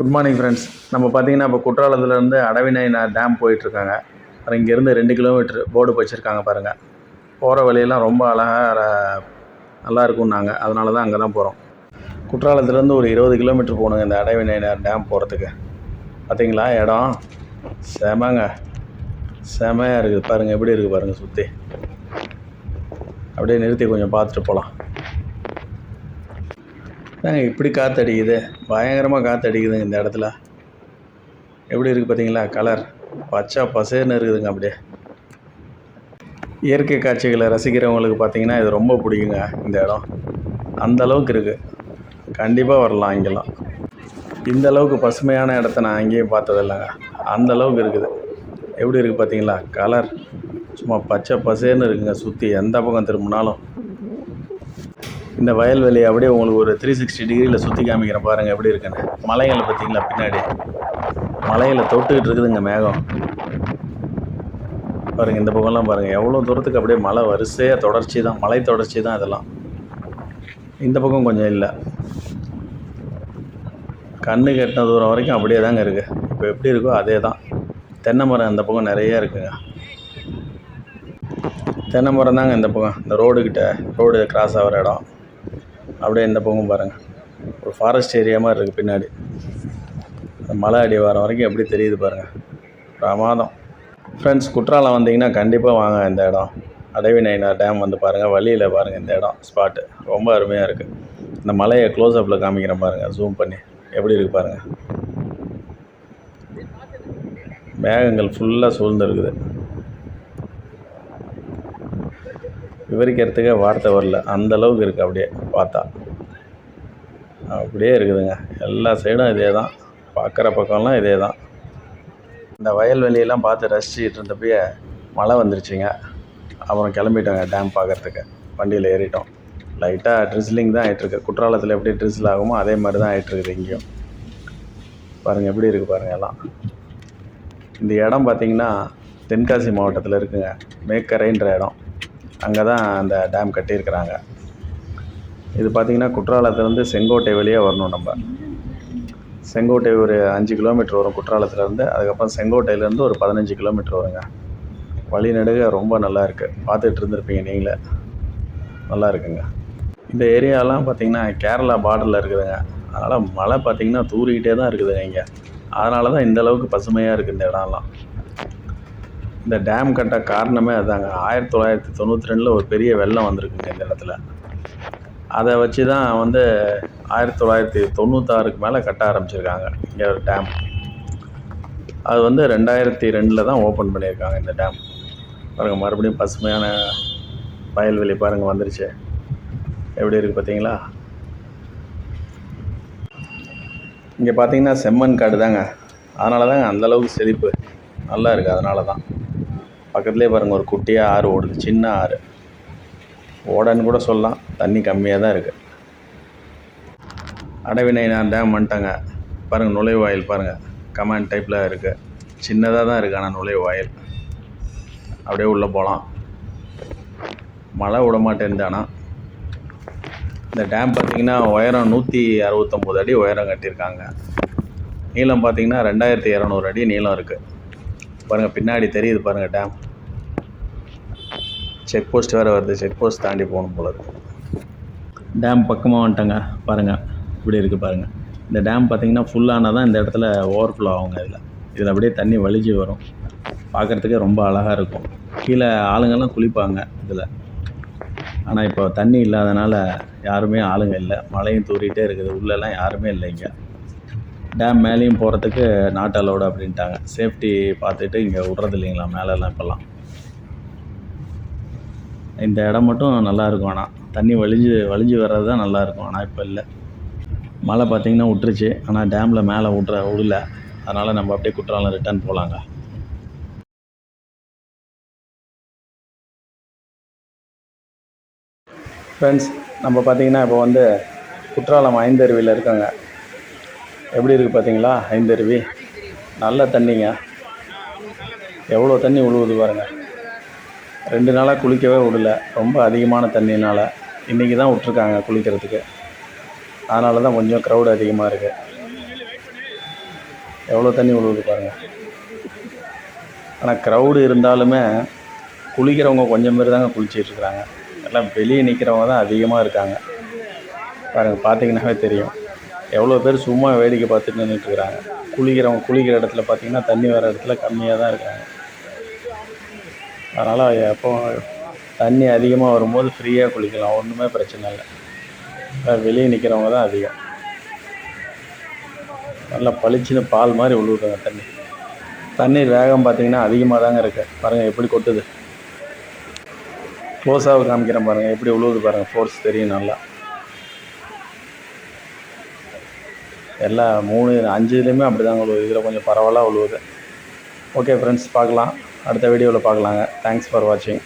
Good morning friends நம்ம பார்த்தீங்கன்னா இப்போ குற்றாலத்துலேருந்து அடவிநயினார் டேம் போயிட்டுருக்காங்க. அப்புறம் இங்கேருந்து ரெண்டு கிலோமீட்டர் போர்டு வச்சுருக்காங்க பாருங்கள் போகிற வழியெல்லாம் ரொம்ப அழகாக நல்லா இருக்கும்னாங்க. அதனால தான் அங்கே தான் போகிறோம் குற்றாலத்துலேருந்து ஒரு இருபது கிலோமீட்டர் போகணுங்க இந்த அடவிநயினார் டேம் போகிறதுக்கு பார்த்தீங்களா இடம் செமங்க. செமையாக இருக்குது. பாருங்கள் எப்படி இருக்குது பாருங்கள் சுற்றி அப்படியே நிறுத்தி கொஞ்சம் பார்த்துட்டு போகலாம் ஏங்க இப்படி காற்று அடிக்குது பயங்கரமாக காற்று அடிக்குதுங்க இந்த இடத்துல. எப்படி இருக்குது பார்த்தீங்களா? கலர் பச்சை பசேர்னு இருக்குதுங்க அப்படியே. இயற்கை காட்சிகளை ரசிக்கிறவங்களுக்கு பார்த்தீங்கன்னா இது ரொம்ப பிடிக்குங்க இந்த இடம். அந்த அளவுக்கு இருக்குது கண்டிப்பாக வரலாம் இங்கெல்லாம். இந்த அளவுக்கு பசுமையான இடத்த நான் எங்கேயும் பார்த்ததில்லைங்க. அந்த அளவுக்கு இருக்குது. எப்படி இருக்குது பார்த்தீங்களா? கலர் சும்மா பச்சை பசேர்னு இருக்குங்க சுற்றி எந்த பக்கம் திரும்பினாலும். இந்த வயல்வெளி அப்படியே உங்களுக்கு ஒரு த்ரீ சிக்ஸ்டி டிகிரியில் சுற்றி காமிக்கிறேன் பாருங்கள் எப்படி இருக்குன்னு. மலைகளை பார்த்தீங்களா பின்னாடி? மலையில் தொட்டுக்கிட்டு இருக்குதுங்க மேகம். பாருங்கள் இந்த பக்கம்லாம் பாருங்கள் எவ்வளோ தூரத்துக்கு அப்படியே மலை வரிசையாக தொடர்ச்சி தான் மலை தொடர்ச்சி தான் இதெல்லாம். இந்த பக்கம் கொஞ்சம் இல்லை. கண்ணு கட்டின தூரம் வரைக்கும் அப்படியே தாங்க இருக்குது இப்போ எப்படி இருக்கோ அதே தான். தென்னை மரம் இந்த பக்கம் நிறைய இருக்குங்க. தென்னை மரம் தாங்க இந்த பக்கம். இந்த ரோடுக்கிட்ட ரோடு கிராஸ் ஆகிற இடம். அப்படியே இந்த பக்கம் பாருங்கள் ஒரு ஃபாரஸ்ட் ஏரியா மாதிரி இருக்குது பின்னாடி. மலை அடி வர வரைக்கும் எப்படி தெரியுது பாருங்கள் பிரமாதம் ஃப்ரெண்ட்ஸ் குற்றாலம் வந்தீங்கன்னா கண்டிப்பாக வாங்க இந்த இடம். அடவி நைனா டேம் வந்து பாருங்கள் வழியில் பாருங்கள் இந்த இடம் ஸ்பாட்டு ரொம்ப அருமையாக இருக்குது இந்த மலையை க்ளோஸ்அப்பில் காமிக்கிறேன் பாருங்கள் ஜூம் பண்ணி. எப்படி இருக்குது பாருங்கள் மேகங்கள் ஃபுல்லாக சூழ்ந்து இருக்குது விவரிக்கிறதுக்கே வார்த்தை வரல. அந்த அளவுக்கு இருக்குது அப்படியே பார்த்தா. அப்படியே இருக்குதுங்க. எல்லா சைடும் இதே தான் பார்க்குற பக்கம்லாம் இதே தான் இந்த வயல்வெளியெல்லாம் பார்த்து ரசிச்சுட்டு இருந்தப்பயே மழை வந்துருச்சுங்க. அப்புறம் கிளம்பிட்டோங்க டேம் பார்க்குறதுக்கு வண்டியில் ஏறிட்டோம். லைட்டாக ட்ரிஸ்லிங் தான் ஆகிட்டுருக்கு குற்றாலத்தில் எப்படி ட்ரிஸ்ல் ஆகுமோ அதே மாதிரி தான் ஆகிட்டுருக்குது இங்கேயும். பாருங்கள் எப்படி இருக்குது பாருங்கள் எல்லாம். இந்த இடம் பார்த்திங்கன்னா தென்காசி மாவட்டத்தில் இருக்குங்க. மேக்கரைன்ற இடம். அங்கே தான் அந்த டேம் கட்டியிருக்கிறாங்க. இது பார்த்திங்கன்னா குற்றாலத்துலேருந்து செங்கோட்டை வழியாக வரணும் நம்ம. செங்கோட்டை ஒரு அஞ்சு கிலோமீட்டர் வரும் குற்றாலத்துலேருந்து. அதுக்கப்புறம் செங்கோட்டையிலேருந்து ஒரு பதினஞ்சு கிலோமீட்டர் வருங்க. வழிநடுக ரொம்ப நல்லா இருக்குது பார்த்துட்டு இருந்திருப்பீங்க நீங்களே. நல்லா இருக்குங்க. இந்த ஏரியாலாம் பார்த்திங்கன்னா கேரளா பார்டரில் இருக்குதுங்க. அதனால் மழை பார்த்திங்கன்னா தூரிக்கிட்டே தான் இருக்குதுங்க இங்கே. அதனால தான் இந்த அளவுக்கு பசுமையாக இருக்குது இந்த இடம்லாம். இந்த டேம் கட்ட காரணமே அதாங்க. ஆயிரத்தி தொள்ளாயிரத்தி தொண்ணூற்றி ரெண்டில் ஒரு பெரிய வெள்ளம் வந்திருக்குங்க இந்த இடத்துல. அதை வச்சு தான் வந்து ஆயிரத்தி தொள்ளாயிரத்தி தொண்ணூத்தாறுக்கு மேலே கட்ட ஆரம்பிச்சிருக்காங்க இங்கே ஒரு டேம் அது வந்து ரெண்டாயிரத்தி ரெண்டில் தான் ஓப்பன் பண்ணியிருக்காங்க இந்த டேம் பாருங்கள் மறுபடியும் பசுமையான வயல்வெளி பாருங்கள் வந்துருச்சு. எப்படி இருக்குது பார்த்தீங்களா இங்கே பார்த்தீங்கன்னா செம்மண் காடு தாங்க அதனால தாங்க அந்தளவுக்கு செழிப்பு. நல்லா இருக்குது அதனால தான் பக்கத்துலேயே பாருங்கள் ஒரு குட்டியாக ஆறு ஓடுது சின்ன ஆறு. ஓடன்னு கூட சொல்லலாம் தண்ணி கம்மியாக தான் இருக்குது அடவிநயினார் டேம் வந்துட்டாங்க. பாருங்கள் நுழைவாயில் பாருங்கள் கமாண்ட் டைப்பில் இருக்குது சின்னதாக தான் இருக்குது ஆனால் நுழைவாயில். அப்படியே உள்ளே போகலாம் மழை விட மாட்டேன் ஆனால் இந்த டேம் பார்த்திங்கன்னா உயரம் நூற்றி அறுபத்தொம்போது அடி உயரம் கட்டியிருக்காங்க. நீளம் பார்த்திங்கன்னா ரெண்டாயிரத்தி இரநூறு அடி நீளம் இருக்குது பாருங்கள் பின்னாடி தெரியுது பாருங்கள் டேம் செக் போஸ்ட் வேறு வருது செக் போஸ்ட் தாண்டி போகணும் போல இருக்கு. டேம் பக்கமாக வந்துட்டேங்க பாருங்கள் இப்படி இருக்குது பாருங்கள் இந்த டேம் பார்த்திங்கன்னா ஃபுல்லானால் தான் இந்த இடத்துல ஓவர்ஃப்ளோ ஆகுங்க இதில். இதில் அப்படியே தண்ணி வலிஞ்சு வரும். பார்க்குறதுக்கே ரொம்ப அழகாக இருக்கும். கீழே ஆளுங்கள்லாம் குளிப்பாங்க இதில். ஆனால் இப்போ தண்ணி இல்லாதனால யாருமே ஆளுங்க இல்லை. மழையும் தூரிகிட்டே இருக்குது. உள்ளெல்லாம் யாருமே இல்லை இங்கே. டேம் மேலேயும் போகிறதுக்கு நாட் அலோடு அப்படின்ட்டாங்க. சேஃப்டி பார்த்துட்டு இங்கே விட்றது இல்லைங்களா? மேலெல்லாம் இப்போல்லாம். இந்த இடம் மட்டும் நல்லா இருக்கும். ஆனால் தண்ணி வலிஞ்சு வலிஞ்சு வர்றது தான் நல்லாயிருக்கும் ஆனால் இப்போ இல்லை. மழை பார்த்திங்கன்னா விட்டுருச்சு. ஆனால் டேமில் மேலே விட்ற விடல. அதனால் நம்ம அப்படியே குற்றாலம் ரிட்டர்ன் போகலாங்க ஃப்ரெண்ட்ஸ் நம்ம பார்த்திங்கன்னா இப்போ வந்து குற்றாலம் ஐந்தருவியில் இருக்காங்க. எப்படி இருக்குது பார்த்தீங்களா? ஐந்தருவி நல்ல தண்ணிங்க. எவ்வளோ தண்ணி உழுவுது பாருங்கள் ரெண்டு நாளாக குளிக்கவே விடல. ரொம்ப அதிகமான தண்ணினால் இன்றைக்கி தான் விட்ருக்காங்க குளிக்கிறதுக்கு. அதனால தான் கொஞ்சம் க்ரௌடு அதிகமாக இருக்குது எவ்வளோ தண்ணி உழுவுது பாருங்கள் ஆனால் க்ரௌடு இருந்தாலுமே குளிக்கிறவங்க கொஞ்சம் பேர் தாங்க குளிச்சிட்ருக்குறாங்க எல்லாம் வெளியே நிற்கிறவங்க தான் அதிகமாக இருக்காங்க. பாருங்கள் பார்த்தீங்கன்னாவே தெரியும். எவ்வளோ பேர் சும்மா வேடிக்கை பார்த்துட்டு நின்றுட்டுருக்குறாங்க குளிக்கிறவங்க குளிக்கிற இடத்துல பார்த்தீங்கன்னா தண்ணி வர இடத்துல கம்மியாக தான் இருக்காங்க. அதனால் எப்போ தண்ணி அதிகமாக வரும்போது ஃப்ரீயாக குளிக்கலாம். ஒன்றுமே பிரச்சனை இல்லை. வெளியே நிற்கிறவங்க தான் அதிகம். நல்லா பளிச்சுன்னு பால் மாதிரி விழுவுதுங்க தண்ணி. தண்ணீர் வேகம் பார்த்தீங்கன்னா அதிகமாக தாங்க இருக்குது பாருங்கள் எப்படி கொட்டுது. க்ளோஸாக காமிக்கிறேன் பாருங்கள் எப்படி விழுவுது பாருங்கள் ஃபோர்ஸ் தெரியும் நல்லா. எல்லா மூணு அஞ்சுலேயுமே அப்படி தான் உழுவுது. இதில் கொஞ்சம் பரவாயில்ல உழுவுது. ஓகே ஃப்ரெண்ட்ஸ் பார்க்கலாம். அடுத்த வீடியோவில் பார்க்கலாங்க. தேங்க்ஸ் ஃபார் வாட்சிங்